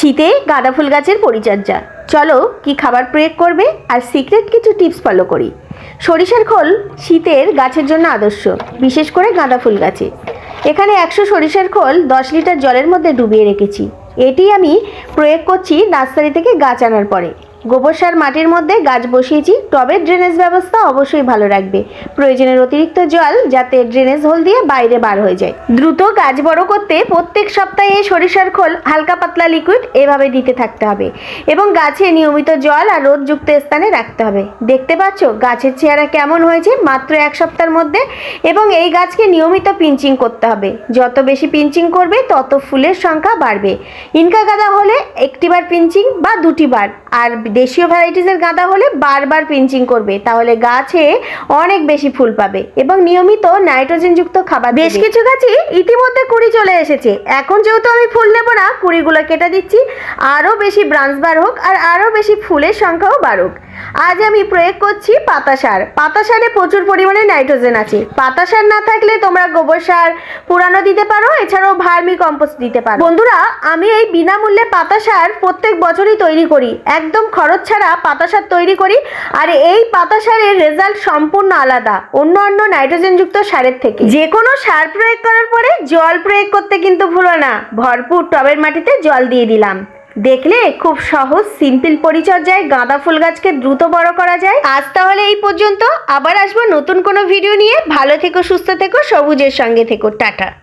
শীতে গাঁদা ফুল গাছের পরিচর্যা। চলো কি খাবার প্রয়োগ করবে আর সিক্রেট কিছু টিপস ফলো করি। সরিষার খোল শীতের গাছের জন্য আদর্শ, বিশেষ করে গাঁদা ফুল গাছে। এখানে একশো সরিষার খোল দশ লিটার জলের মধ্যে ডুবিয়ে রেখেছি। এটি আমি প্রয়োগ করছি নার্সারি থেকে গাছ আনার পরে। গোবর সার মাটির মধ্যে গাছ বসিয়েছি টবের ড্রেনেজ ব্যবস্থা অবশ্যই ভালো রাখবে। প্রয়োজনের অতিরিক্ত জল যাতে ড্রেনেজ হোল দিয়ে বাইরে বার হয়ে যায়। দ্রুত গাছ বড় করতে প্রত্যেক সপ্তাহে সরিষার খোল, হালকা পাতলা লিকুইড এভাবে দিতে থাকতে হবে এবং গাছে নিয়মিত জল আর রোদযুক্ত স্থানে রাখতে হবে। দেখতে পাচ্ছ গাছের চেহারা কেমন হয়েছে মাত্র এক সপ্তাহের মধ্যে এবং এই গাছকে নিয়মিত পিঞ্চিং করতে হবে। যত বেশি পিঞ্চিং করবে, তত ফুলের সংখ্যা বাড়বে। ইনকা গাঁদা হলে একটিবার পিঞ্চিং বা দুটিবার, আর দেশীয় ভ্যারাইটিসের গাঁদা হলে বারবার পিঞ্চিং করবে। তাহলে গাছে অনেক বেশি ফুল পাবে এবং নিয়মিত নাইট্রোজেনযুক্ত খাবার বেশ কিছু গাছই ইতিমধ্যে কুড়ি চলে এসেছে। এখন যেহেতু আমি ফুল নেব না কুড়িগুলো কেটে দিচ্ছি। আরও বেশি ব্রাঞ্চ বার হোক আর আরও বেশি ফুলের সংখ্যাও বাড়ুক। আজ আমি প্রয়োগ করছি পাতা সার। পাতা সারে প্রচুর পরিমাণে নাইট্রোজেন আছে। পাতা সার না থাকলে তোমরা গোবর সার পুরানো দিতে পারো, এছাড়াও ভার্মি কম্পোস্ট দিতে পারো। বন্ধুরা, আমি এই বিনামূল্যে পাতা সার প্রত্যেক বছরই তৈরি করি। একদম খরচ ছাড়া পাতা সার তৈরি করি, আর এই পাতা সারের রেজাল্ট সম্পূর্ণ আলাদা, অন্য অন্য নাইট্রোজেনযুক্ত সারের থেকে। যে কোনো সার প্রয়োগ করার পরে জল প্রয়োগ করতে কিন্তু ভুলো না। ভরপুর টবের মাটিতে জল দিয়ে দিলাম। দেখলে খুব সহজ সিম্পল পরিচর্যায় গাঁদা ফুল গাছকে দ্রুত বড় করা যায়। আজ তাহলে এই পর্যন্ত। আবার আসব নতুন কোনো ভিডিও নিয়ে। ভালো থেকো, সুস্থ থেকো, সবুজের সঙ্গে থেকো। টাটা।